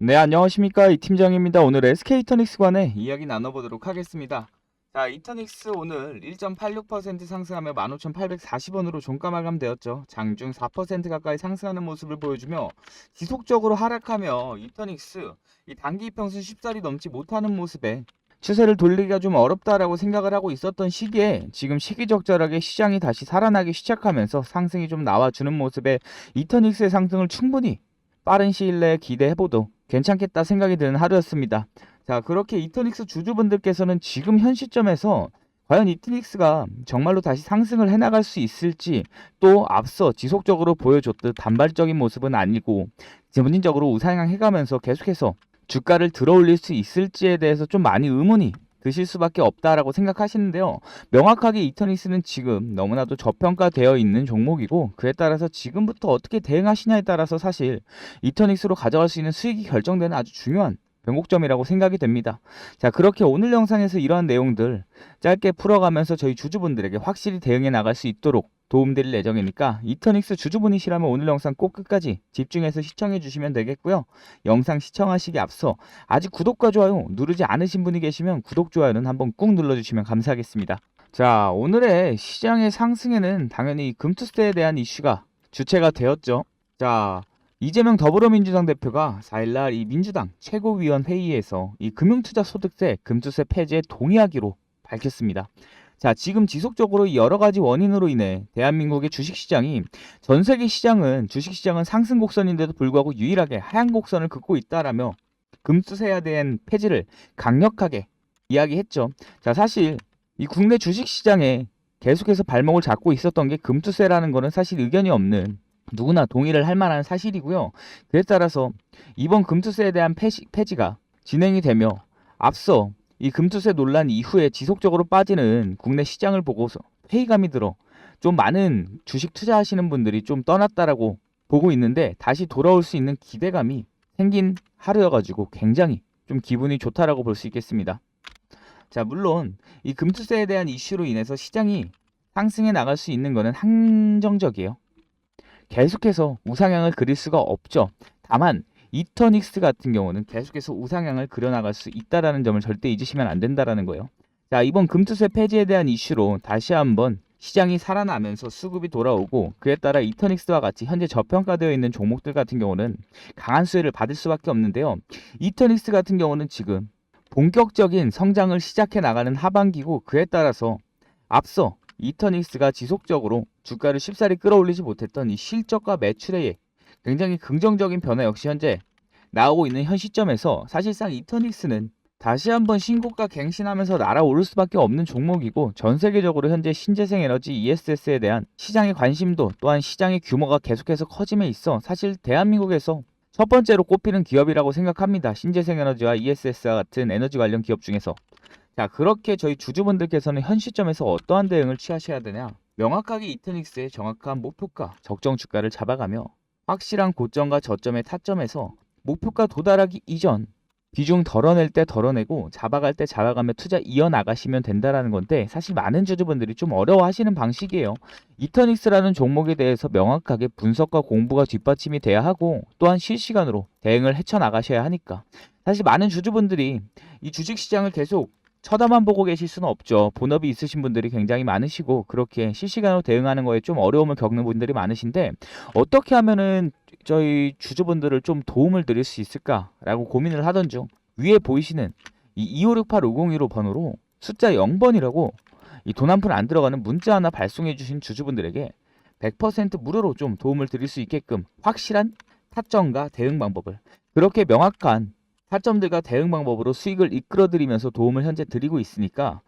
네, 안녕하십니까. 이 팀장입니다. 오늘 SK 이터닉스 관해 이야기 나눠보도록 하겠습니다. 자, 이터닉스 오늘 1.86% 상승하며 15,840원으로 종가 마감되었죠. 장중 4% 가까이 상승하는 모습을 보여주며 지속적으로 하락하며 이터닉스 이 단기 이평선 10살이 넘지 못하는 모습에 추세를 돌리기가 좀 어렵다라고 생각을 하고 있었던 시기에 지금 시기적절하게 시장이 다시 살아나기 시작하면서 상승이 좀 나와주는 모습에 이터닉스의 상승을 충분히 빠른 시일 내에 기대해보도 괜찮겠다 생각이 드는 하루였습니다. 자, 그렇게 이터닉스 주주분들께서는 지금 현 시점에서 과연 이터닉스가 정말로 다시 상승을 해나갈 수 있을지 또 앞서 지속적으로 보여줬듯 단발적인 모습은 아니고 점진적으로 우상향 해가면서 계속해서 주가를 들어올릴 수 있을지에 대해서 좀 많이 의문이 드실 수밖에 없다라고 생각하시는데요. 명확하게 이터닉스는 지금 너무나도 저평가되어 있는 종목이고 그에 따라서 지금부터 어떻게 대응하시냐에 따라서 사실 이터닉스로 가져갈 수 있는 수익이 결정되는 아주 중요한 변곡점이라고 생각이 됩니다. 자, 그렇게 오늘 영상에서 이러한 내용들 짧게 풀어가면서 저희 주주분들에게 확실히 대응해 나갈 수 있도록 도움드릴 예정이니까 이터닉스 주주분이시라면 오늘 영상 꼭 끝까지 집중해서 시청해 주시면 되겠고요. 영상 시청하시기 앞서 아직 구독과 좋아요 누르지 않으신 분이 계시면 구독, 좋아요는 한번 꾹 눌러주시면 감사하겠습니다. 자, 오늘의 시장의 상승에는 당연히 금투세에 대한 이슈가 주체가 되었죠. 자, 이재명 더불어민주당 대표가 4일날 이 민주당 최고위원 회의에서 이 금융투자소득세 금투세 폐지에 동의하기로 밝혔습니다. 자, 지금 지속적으로 여러 가지 원인으로 인해 대한민국의 주식시장이 전 세계 시장은 주식시장은 상승 곡선인데도 불구하고 유일하게 하향 곡선을 긋고 있다라며 금투세에 대한 폐지를 강력하게 이야기했죠. 자, 사실 이 국내 주식시장에 계속해서 발목을 잡고 있었던 게 금투세라는 거는 사실 의견이 없는 누구나 동의를 할 만한 사실이고요. 그에 따라서 이번 금투세에 대한 폐지, 폐지가 진행이 되며 앞서 이 금투세 논란 이후에 지속적으로 빠지는 국내 시장을 보고서 회의감이 들어 좀 많은 주식 투자하시는 분들이 좀 떠났다라고 보고 있는데 다시 돌아올 수 있는 기대감이 생긴 하루여가지고 굉장히 좀 기분이 좋다라고 볼 수 있겠습니다. 자, 물론 이 금투세에 대한 이슈로 인해서 시장이 상승해 나갈 수 있는 것은 한정적이에요. 계속해서 우상향을 그릴 수가 없죠. 다만 이터닉스 같은 경우는 계속해서 우상향을 그려나갈 수 있다라는 점을 절대 잊으시면 안 된다라는 거예요. 자, 이번 금투세 폐지에 대한 이슈로 다시 한번 시장이 살아나면서 수급이 돌아오고 그에 따라 이터닉스와 같이 현재 저평가되어 있는 종목들 같은 경우는 강한 수혜를 받을 수밖에 없는데요. 이터닉스 같은 경우는 지금 본격적인 성장을 시작해 나가는 하반기고 그에 따라서 앞서 이터닉스가 지속적으로 주가를 쉽사리 끌어올리지 못했던 이 실적과 매출의 굉장히 긍정적인 변화 역시 현재 나오고 있는 현 시점에서 사실상 이터닉스는 다시 한번 신고가 갱신하면서 날아오를 수밖에 없는 종목이고 전 세계적으로 현재 신재생 에너지 ESS에 대한 시장의 관심도 또한 시장의 규모가 계속해서 커짐에 있어 사실 대한민국에서 첫 번째로 꼽히는 기업이라고 생각합니다. 신재생 에너지와 ESS와 같은 에너지 관련 기업 중에서 자 그렇게 저희 주주분들께서는 현 시점에서 어떠한 대응을 취하셔야 되냐 명확하게 이터닉스의 정확한 목표가 적정 주가를 잡아가며 확실한 고점과 저점의 타점에서 목표가 도달하기 이전 비중 덜어낼 때 덜어내고 잡아갈 때 잡아가며 투자 이어나가시면 된다라는 건데 사실 많은 주주분들이 좀 어려워하시는 방식이에요. 이터닉스라는 종목에 대해서 명확하게 분석과 공부가 뒷받침이 돼야 하고 또한 실시간으로 대응을 헤쳐나가셔야 하니까 사실 많은 주주분들이 이 주식시장을 계속 쳐다만 보고 계실 수는 없죠. 본업이 있으신 분들이 굉장히 많으시고 그렇게 실시간으로 대응하는 거에 좀 어려움을 겪는 분들이 많으신데 어떻게 하면은 저희 주주분들을 좀 도움을 드릴 수 있을까라고 고민을 하던 중 위에 보이시는 이 2568-5015 번호로 숫자 0번이라고 이 돈 한 푼 안 들어가는 문자 하나 발송해 주신 주주분들에게 100% 무료로 좀 도움을 드릴 수 있게끔 확실한 타점과 대응 방법을 그렇게 명확한 타점들과 대응 방법으로 수익을 이끌어드리면서 도움을 현재 드리고 있으니까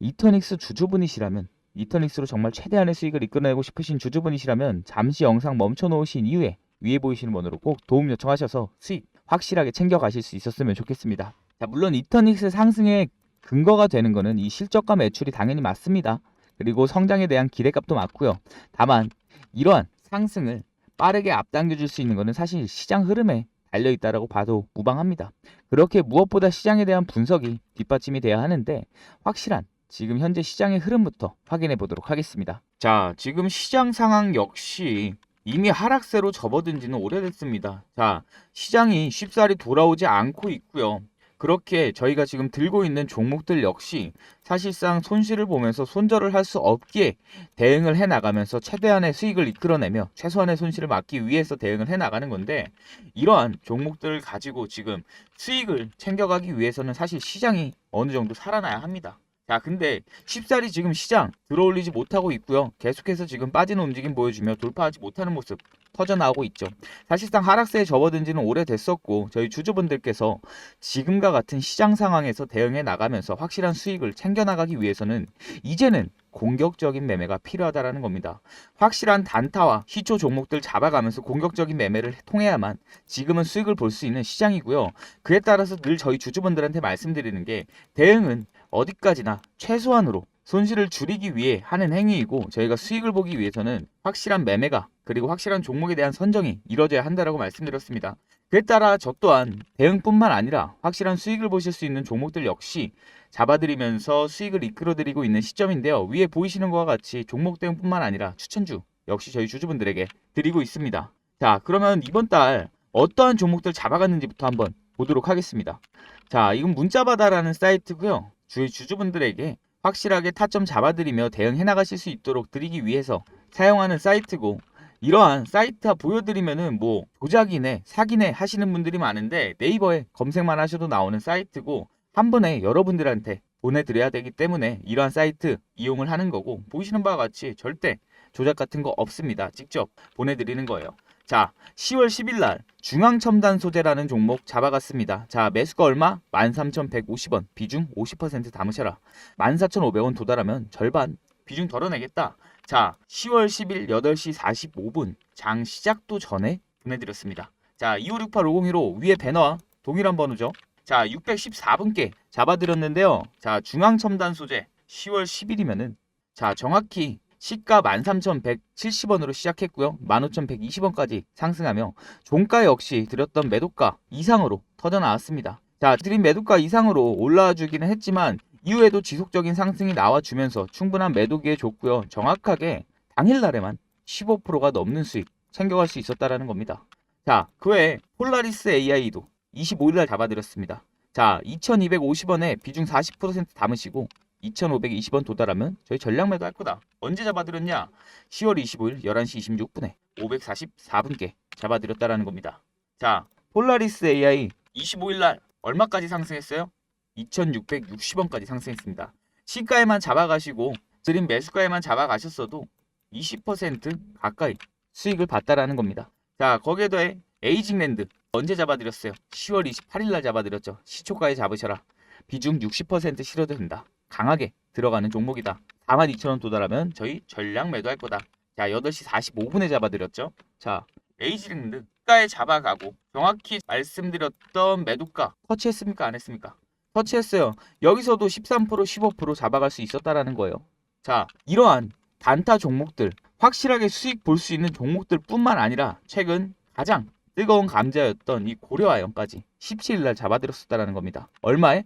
이터닉스 주주분이시라면 이터닉스로 정말 최대한의 수익을 이끌어내고 싶으신 주주분이시라면 잠시 영상 멈춰 놓으신 이후에 위에 보이시는 번호로 꼭 도움 요청하셔서 수익 확실하게 챙겨가실 수 있었으면 좋겠습니다. 자, 물론 이터닉스 상승의 근거가 되는 것은 이 실적과 매출이 당연히 맞습니다. 그리고 성장에 대한 기대값도 맞고요. 다만 이러한 상승을 빠르게 앞당겨 줄 수 있는 것은 사실 시장 흐름에 달려 있다라고 봐도 무방합니다. 그렇게 무엇보다 시장에 대한 분석이 뒷받침이 돼야 하는데 확실한 지금 현재 시장의 흐름부터 확인해 보도록 하겠습니다. 자, 지금 시장 상황 역시 이미 하락세로 접어든 지는 오래됐습니다. 자, 시장이 쉽사리 돌아오지 않고 있고요. 그렇게 저희가 지금 들고 있는 종목들 역시 사실상 손실을 보면서 손절을 할 수 없기에 대응을 해 나가면서 최대한의 수익을 이끌어내며 최소한의 손실을 막기 위해서 대응을 해 나가는 건데 이러한 종목들을 가지고 지금 수익을 챙겨가기 위해서는 사실 시장이 어느 정도 살아나야 합니다. 자, 근데 쉽사리 지금 시장 들어올리지 못하고 있고요. 계속해서 지금 빠지는 움직임 보여주며 돌파하지 못하는 모습 터져나오고 있죠. 사실상 하락세에 접어든 지는 오래됐었고 저희 주주분들께서 지금과 같은 시장 상황에서 대응해 나가면서 확실한 수익을 챙겨 나가기 위해서는 이제는 공격적인 매매가 필요하다라는 겁니다. 확실한 단타와 시초 종목들 잡아가면서 공격적인 매매를 통해야만 지금은 수익을 볼 수 있는 시장이고요. 그에 따라서 늘 저희 주주분들한테 말씀드리는 게 대응은 어디까지나 최소한으로 손실을 줄이기 위해 하는 행위이고 저희가 수익을 보기 위해서는 확실한 매매가 그리고 확실한 종목에 대한 선정이 이루어져야 한다라고 말씀드렸습니다. 그에 따라 저 또한 대응뿐만 아니라 확실한 수익을 보실 수 있는 종목들 역시 잡아드리면서 수익을 이끌어드리고 있는 시점인데요. 위에 보이시는 것과 같이 종목 대응뿐만 아니라 추천주 역시 저희 주주분들에게 드리고 있습니다. 자 그러면 이번 달 어떠한 종목들 잡아갔는지부터 한번 보도록 하겠습니다. 자 이건 문자바다라는 사이트고요. 저희 주주분들에게 확실하게 타점 잡아드리며 대응해 나가실 수 있도록 드리기 위해서 사용하는 사이트고 이러한 사이트 보여드리면은 뭐 조작이네 사기네 하시는 분들이 많은데 네이버에 검색만 하셔도 나오는 사이트고 한 번에 여러분들한테 보내드려야 되기 때문에 이러한 사이트 이용을 하는 거고 보이시는 바와 같이 절대 조작 같은 거 없습니다. 직접 보내드리는 거예요. 자, 10월 10일 날 중앙첨단 소재라는 종목 잡아갔습니다. 자, 매수가 얼마? 13,150원. 비중 50% 담으셔라. 14,500원 도달하면 절반 비중 덜어내겠다. 자, 10월 10일 8시 45분 장 시작도 전에 보내드렸습니다. 자, 2568-501호 위에 배너와 동일한 번호죠. 자, 614분께 잡아드렸는데요. 자, 중앙첨단 소재 10월 10일이면은 자, 정확히 시가 13,170원으로 시작했고요. 15,120원까지 상승하며 종가 역시 드렸던 매도가 이상으로 터져 나왔습니다. 자, 드린 매도가 이상으로 올라와 주기는 했지만 이후에도 지속적인 상승이 나와주면서 충분한 매도 기회 줬고요. 정확하게 당일날에만 15%가 넘는 수익 챙겨갈 수 있었다라는 겁니다. 자, 그 외에 폴라리스 AI도 25일날 잡아드렸습니다. 자, 2,250원에 비중 40% 담으시고 2,520원 도달하면 저희 전량 매도 할 거다. 언제 잡아드렸냐? 10월 25일 11시 26분에 544분께 잡아드렸다라는 겁니다. 자, 폴라리스 AI 25일 날 얼마까지 상승했어요? 2,660원까지 상승했습니다. 시가에만 잡아가시고 드린 매수가에만 잡아가셨어도 20% 가까이 수익을 봤다라는 겁니다. 자, 거기에 더해 에이징랜드 언제 잡아드렸어요? 10월 28일 날 잡아드렸죠. 시초가에 잡으셔라. 비중 60% 실어도 된다. 강하게 들어가는 종목이다. 42,000원 도달하면 저희 전량 매도할 거다. 자, 8시 45분에 잡아드렸죠. 자, 에이징랜드 가에 잡아가고 정확히 말씀드렸던 매도가 터치했습니까? 안 했습니까? 터치했어요. 여기서도 13% 15% 잡아갈 수 있었다라는 거예요. 자, 이러한 단타 종목들 확실하게 수익 볼 수 있는 종목들 뿐만 아니라 최근 가장 뜨거운 감자였던 이 고려아연까지 17일날 잡아들였었다라는 겁니다. 얼마에?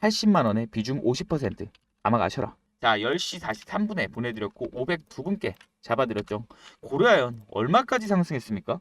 80만원에 비중 50% 담아가셔라. 자, 10시 43분에 보내드렸고 502분께 잡아드렸죠. 고려아연 얼마까지 상승했습니까?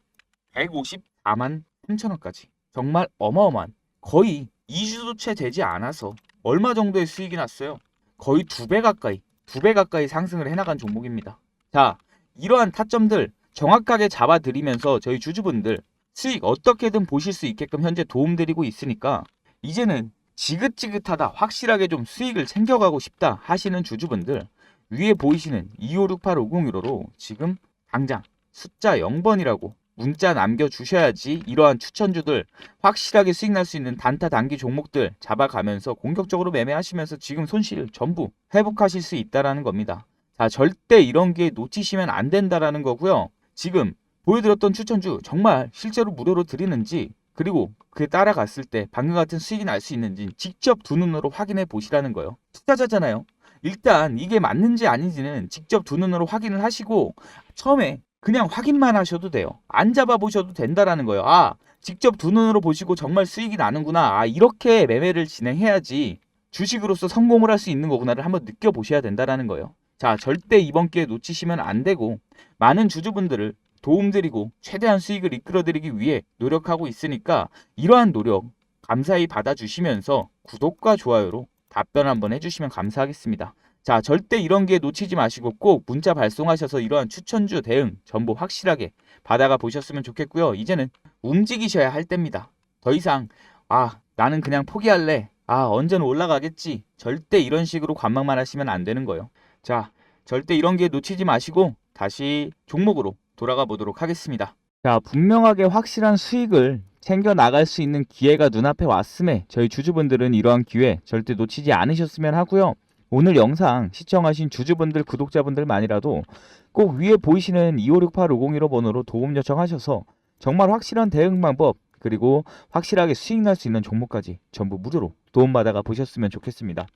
154만 3천 원까지. 정말 어마어마한 거의 2주도 채 되지 않아서 얼마 정도의 수익이 났어요? 거의 두 배 가까이, 두 배 가까이 상승을 해나간 종목입니다. 자, 이러한 타점들 정확하게 잡아드리면서 저희 주주분들 수익 어떻게든 보실 수 있게끔 현재 도움드리고 있으니까 이제는 지긋지긋하다 확실하게 좀 수익을 챙겨가고 싶다 하시는 주주분들 위에 보이시는 25685015로 지금 당장 숫자 0번이라고 문자 남겨주셔야지 이러한 추천주들 확실하게 수익 날 수 있는 단타 단기 종목들 잡아가면서 공격적으로 매매하시면서 지금 손실 전부 회복하실 수 있다라는 겁니다. 자, 절대 이런 게 놓치시면 안 된다라는 거고요. 지금 보여드렸던 추천주 정말 실제로 무료로 드리는지 그리고 그에 따라갔을 때 방금 같은 수익이 날 수 있는지 직접 두 눈으로 확인해 보시라는 거예요. 투자자잖아요. 일단 이게 맞는지 아닌지는 직접 두 눈으로 확인을 하시고 처음에 그냥 확인만 하셔도 돼요. 안 잡아보셔도 된다라는 거예요. 아, 직접 두 눈으로 보시고 정말 수익이 나는구나. 아, 이렇게 매매를 진행해야지 주식으로서 성공을 할 수 있는 거구나를 한번 느껴보셔야 된다라는 거예요. 자, 절대 이번 기회 놓치시면 안 되고 많은 주주분들을 도움드리고 최대한 수익을 이끌어드리기 위해 노력하고 있으니까 이러한 노력 감사히 받아주시면서 구독과 좋아요로 답변 한번 해주시면 감사하겠습니다. 자, 절대 이런 기회 놓치지 마시고 꼭 문자 발송하셔서 이러한 추천주 대응 정보 확실하게 받아가 보셨으면 좋겠고요. 이제는 움직이셔야 할 때입니다. 더 이상 아, 나는 그냥 포기할래. 아, 언제는 올라가겠지. 절대 이런 식으로 관망만 하시면 안 되는 거예요. 자, 절대 이런 기회 놓치지 마시고 다시 종목으로 돌아가 보도록 하겠습니다. 자, 분명하게 확실한 수익을 챙겨 나갈 수 있는 기회가 눈앞에 왔음에 저희 주주분들은 이러한 기회 절대 놓치지 않으셨으면 하고요. 오늘 영상 시청하신 주주분들, 구독자분들만이라도 꼭 위에 보이시는 2568-5015 번호로 도움 요청하셔서 정말 확실한 대응 방법 그리고 확실하게 수익 날 수 있는 종목까지 전부 무료로 도움받아가 보셨으면 좋겠습니다.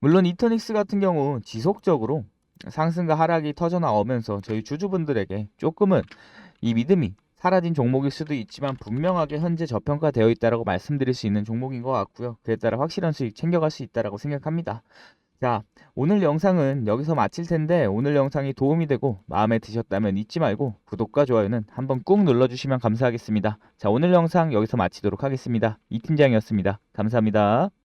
물론 이터닉스 같은 경우 지속적으로 상승과 하락이 터져 나오면서 저희 주주분들에게 조금은 이 믿음이 사라진 종목일 수도 있지만 분명하게 현재 저평가되어 있다라고 말씀드릴 수 있는 종목인 것 같고요. 그에 따라 확실한 수익 챙겨갈 수 있다라고 생각합니다. 자, 오늘 영상은 여기서 마칠 텐데 오늘 영상이 도움이 되고 마음에 드셨다면 잊지 말고 구독과 좋아요는 한번 꾹 눌러주시면 감사하겠습니다. 자, 오늘 영상 여기서 마치도록 하겠습니다. 이 팀장이었습니다. 감사합니다.